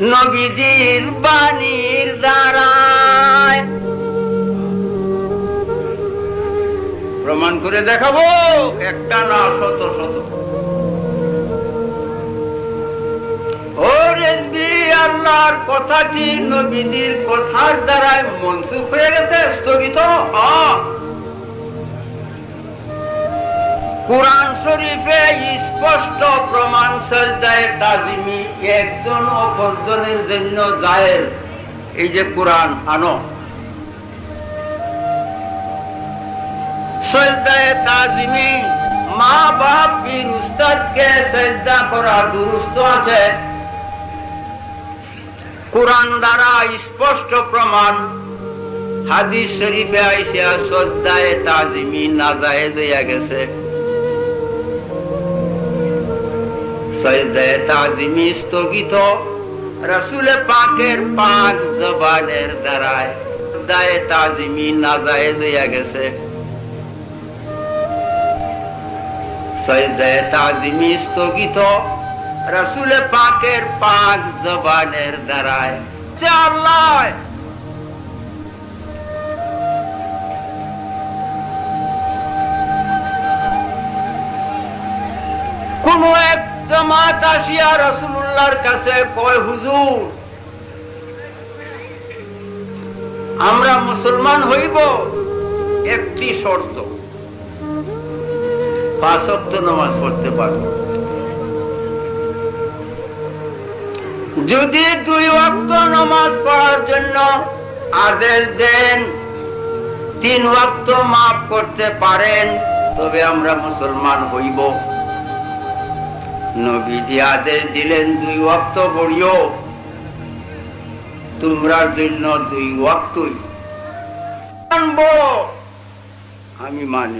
নবীজির বাণীর দ্বারায়। প্রমাণ করে দেখাবো, একটা না, শত শত। কথাটি নবীজির কথার দ্বারায় মনসুখ হয়ে গেছে, স্থগিত কোরআন শরীফে স্পষ্ট কোরআন মা বাপ পীর উস্তাদকে সজদা করা দুরুস্ত আছে? কোরআন দ্বারা স্পষ্ট প্রমাণ। হাদিস শরীফে আইসা সজদায় তাজিমি নাজায়েজ হইয়া গেছে। সজদায় তাজিমি স্থগিত। রসুল পাকের পাক জবানের দ্বারায় সজদায় তাজিমি নাজায়েজ হইয়া গেছে। সজদায় তাজিমি স্থগিত। রসুল পাকের পাক জবানের দ্বারায় আল্লাহ কোন এক জামাত আসিয়া রসুল্লাহর কাছে কয়, হুজুর, আমরা মুসলমান হইব একটি শর্ত। পাঁচ নামাজ পড়তে পারব। যদি দুই ওয়াক্ত নামাজ পড়ার জন্য আদেশ দেন, তিন ওয়াক্ত মাফ করতে পারেন, তবে আমরা মুসলমান হইব। নবীজি আদেশ দিলেন দুই ওয়াক্ত পড়িও। তোমরার জন্য দুই মানবো আমি মানি।